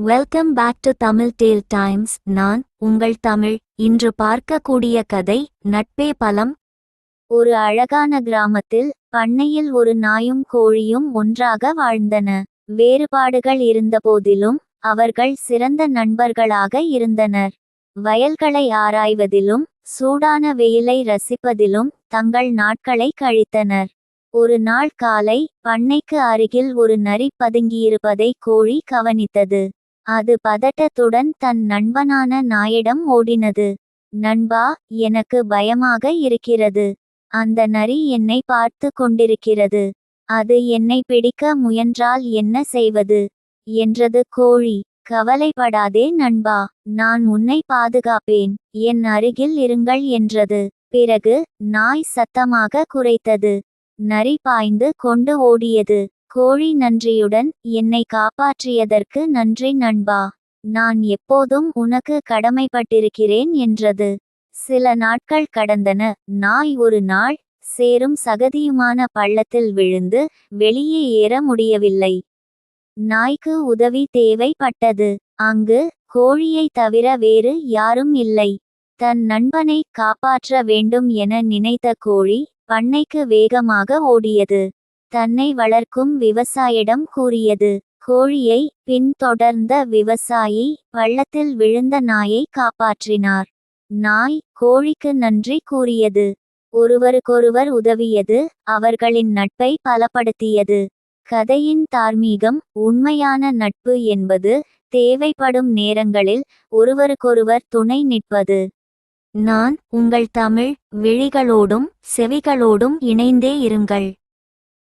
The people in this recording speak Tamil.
Welcome back to Tamil tale times நான் உங்கள் தமிழ். இன்று பார்க்கக்கூடிய கதை நட்பே பலம் ஒரு அழகான கிராமத்தில் பண்ணையில் ஒரு நாயும் கோழியும் ஒன்றாக வாழ்ந்தன. வேறுபாடுகள் இருந்தபோதிலும் அவர்கள் சிறந்த நண்பர்களாக இருந்தனர். வயல்களை ஆராய்வதிலும் சூடான வெயிலை ரசிப்பதிலும் தங்கள் நாட்களை கழித்தனர். ஒரு நாள் காலை பண்ணைக்கு அருகில் ஒரு நரி பதுங்கியிருப்பதை கோழி கவனித்தது. அது பதட்டத்துடன் தன் நண்பனான நாயிடம் ஓடினது. நண்பா எனக்கு பயமாக இருக்கிறது. அந்த நரி என்னை பார்த்து கொண்டிருக்கிறது. அது என்னை பிடிக்க முயன்றால் என்ன செய்வது? என்றது கோழி. கவலைப்படாதே நண்பா. நான் உன்னை பாதுகாப்பேன். என் அருகில் இருங்கள் என்றது. பிறகு நாய் சத்தமாக குறைத்தது நரி பாய்ந்து கொண்டு ஓடியது. கோழி நன்றியுடன் என்னை காப்பாற்றியதற்கு நன்றி நண்பா. நான் எப்போதும் உனக்கு கடமைப்பட்டிருக்கிறேன் என்றது. சில நாட்கள் கடந்தன. நாய் ஒரு நாள் சேரும் சகதியுமான பள்ளத்தில் விழுந்து வெளியே ஏற முடியவில்லை. நாய்க்கு உதவி தேவைப்பட்டது. அங்கு கோழியை தவிர வேறு யாரும் இல்லை. தன் நண்பனை காப்பாற்ற வேண்டும் என நினைத்த கோழி பண்ணைக்கு வேகமாக ஓடியது. தன்னை வளர்க்கும் விவசாயிடம் கூறியது. கோழியை பின்தொடர்ந்த விவசாயி பள்ளத்தில் விழுந்த நாயை காப்பாற்றினார். நாய் கோழிக்கு நன்றி கூறியது. ஒருவருக்கொருவர் உதவியது. அவர்களின் நட்பை பலப்படுத்தியது. கதையின் தார்மீகம் உண்மையான நட்பு என்பது தேவைப்படும் நேரங்களில் ஒருவருக்கொருவர் துணை நிற்பது. நான் உங்கள் தமிழ் விழிகளோடும் செவிகளோடும் இணைந்தே இருங்கள்.